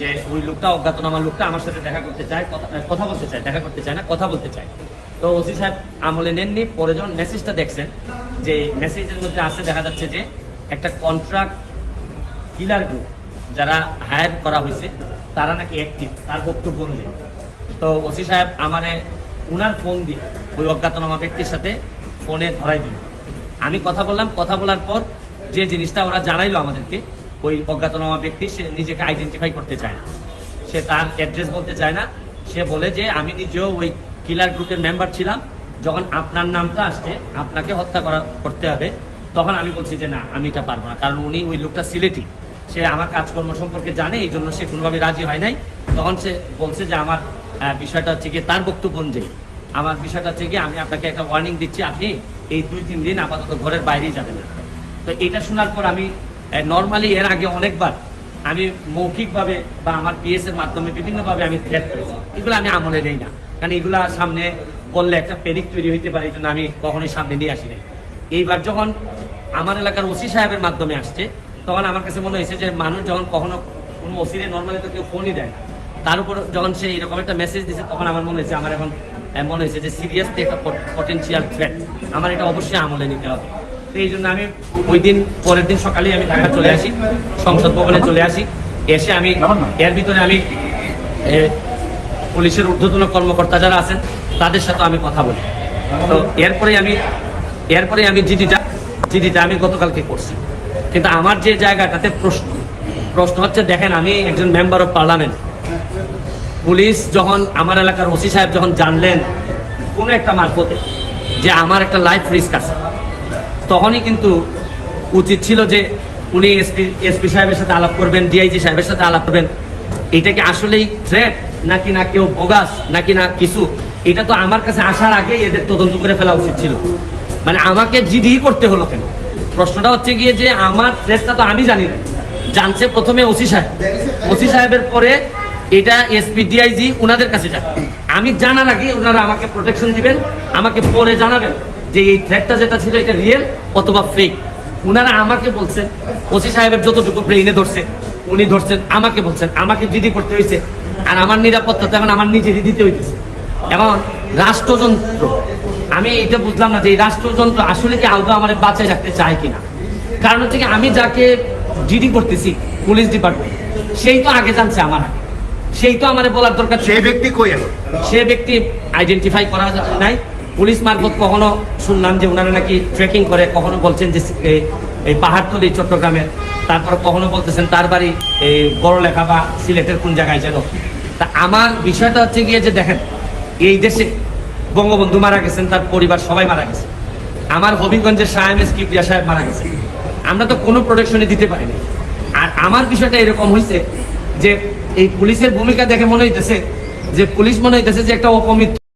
যে ওই লোকটা অজ্ঞাতনামা লোকটা আমার সাথে দেখা করতে চায়, কথা বলতে চায়, দেখা করতে চায় না, কথা বলতে চায়। তো ওসি সাহেব আমলে নেননি, পরে যখন মেসেজটা দেখছেন, যে মেসেজের মধ্যে আছে দেখা যাচ্ছে যে একটা কন্ট্রাক্ট কিলার গ্রুপ যারা হায়ার করা হয়েছে, তারা নাকি অ্যাক্টিভ তার বক্তব্য অনুযায়ী। তো ওসি সাহেব আমারে উনার ফোন দিয়ে ওই অজ্ঞাতনামা ব্যক্তির সাথে ফোনে ধরাই দিল। আমি কথা বললাম, কথা বলার পর যে জিনিসটা ওরা জানাইলো আমাদেরকে ওই অজ্ঞাতনামা ব্যক্তি, সে নিজেকে আইডেন্টিফাই করতে চায় না। সে তার অ্যাড্রেস বলতে চায় না। সে বলে যে, আমি নিজেও ওই কিলার গ্রুপের মেম্বার ছিলাম। যখন আপনার নামটা আসছে, আপনাকে হত্যা করা, করতে হবে, তখন আমি বলছি যে, না, আমি এটা পারব না। কারণ উনি ওই লোকটা সিলেটি। সে আমার কাজকর্ম সম্পর্কে জানে, এই জন্য সে কোনোভাবে রাজি হয় নাই। তখন সে বলছে যে, আমার বিষয়টা হচ্ছে গিয়ে তার বক্তব্য অনুযায়ী। আমার বিষয়টা হচ্ছে গিয়ে আমি আপনাকে একটা ওয়ার্নিং দিচ্ছি। আপনি এই দুই, তিন দিন আপাতত ঘরের বাইরেই যাবেন তো এটা শোনার পর আমি নর্মালি এর আগে অনেকবার আমি মৌখিকভাবে বা আমার পিএস এর মাধ্যমে বিভিন্নভাবে আমি থ্রেট করেছি। এগুলো আমি আমলে নেই না। কারণ এগুলা সামনে বললে একটা পেরিক তৈরি হইতে পারে, এই আমি কখনোই সামনে নিয়ে আসি নাই। এইবার যখন আমার এলাকার ওসি সাহেবের মাধ্যমে আসছে, তখন আমার কাছে মনে হয়েছে যে মানুষ যখন কখনো কোনো ওসিরে নর্মালি তো কেউ ফোনই দেয় না। তার উপর যখন সে এরকম একটা মেসেজ দিচ্ছে তখন আমার মনে হয়েছে, আমার এখন মনে হয়েছে যে সিরিয়াসলি একটা পটেন্সিয়াল থ্রেট আমার এটা অবশ্যই আমলে নিতে হবে। এই জন্য আমি ওই দিন পরের দিন সকালেই আমি ঢাকা চলে আসি, সংসদ ভবনে চলে আসি। এসে আমি এর ভিতরে আমি পুলিশের ঊর্ধ্বতন কর্মকর্তা যারা আছেন, তাদের সাথে আমি কথা বলি। তো এরপরে আমি এরপরে আমি জিডিটা জিডিটা আমি গতকালকে করছি। কিন্তু আমার যে জায়গাটাতে প্রশ্ন প্রশ্ন হচ্ছে, দেখেন, আমি একজন মেম্বার অফ পার্লামেন্ট পুলিশ যখন আমার এলাকার ওসি সাহেব যখন জানলেন, কোনো একটা মারফতে যে আমার একটা লাইফ রিস্ক আছে তখনই কিন্তু উচিত ছিল যে উনি এসপি এসপি সাহেবের সাথে আলাপ করবেন ডিআইজি সাহেবের সাথে আলাপ করবেন। এটা কি আসলেই থ্রেট নাকি না কেউ বোগাস নাকি না কিছু? এটা তো আমার কাছে আসার আগে এদের তদন্ত করে ফেলা উচিত ছিল। মানে আমাকে জিডি করতে হলো কেন? প্রশ্নটা হচ্ছে গিয়ে যে আমার থ্রেটটা তো আমি জানি না। জানছে প্রথমে ওসি সাহেব। ওসি সাহেবের পরে এটা এসপি ডিআইজি ওনাদের কাছে যাবে। আমি জানার আগে ওনারা আমাকে প্রোটেকশন দিবেন, আমাকে পরে জানাবেন। যে এই থ্রেটটা যেটা ছিল এটা রিয়েল অথবা ফেক ওনারা আমাকে বলছেন ওসি সাহেবের যতটুকু ব্রেইনে ধরছে উনি ধরছেন আমাকে বলছেন আমাকে জিডি করতে হয়েছে আর আমার নিরাপত্তা এখন আমার নিজেরই দিতে হইতেছে। এখন রাষ্ট্রযন্ত্র আমি এটা বুঝলাম না যে এই রাষ্ট্রযন্ত্র আসলে কি আলগা আমার বাঁচায় রাখতে চায় কিনা। কারণ হচ্ছে কি আমি যাকে জিডি করতেছি পুলিশ ডিপার্টমেন্ট সেই তো আগে জানছে আমার সেই তো আমার বলার দরকার। সেই ব্যক্তি কই সে ব্যক্তি আইডেন্টিফাই করা যায় নাই। পুলিশ মারফত কখনো শুনলাম যে ওনারা নাকি ট্রেকিং করে, কখনো বলছেন যে এই- পাহাড়তলি চট্টগ্রামের তারপর কখনো বলতেছেন তার বাড়ি, এই বড় লেখা বা সিলেটের কোন জায়গায় যেন। তা আমার বিষয়টা হচ্ছে গিয়ে যে দেখেন, এই দেশে বঙ্গবন্ধু মারা গেছেন, তার পরিবার সবাই মারা গেছে। আমার হবিগঞ্জের শাহ এম এস সাহেব মারা গেছে। আমরা তো কোনো প্রোটেকশনই দিতে পারিনি। আর আমার বিষয়টা এরকম হয়েছে যে, এই পুলিশের ভূমিকা দেখে মনে হইতেছে যে, পুলিশ মনে হইতেছে যে একটা অপমিত্র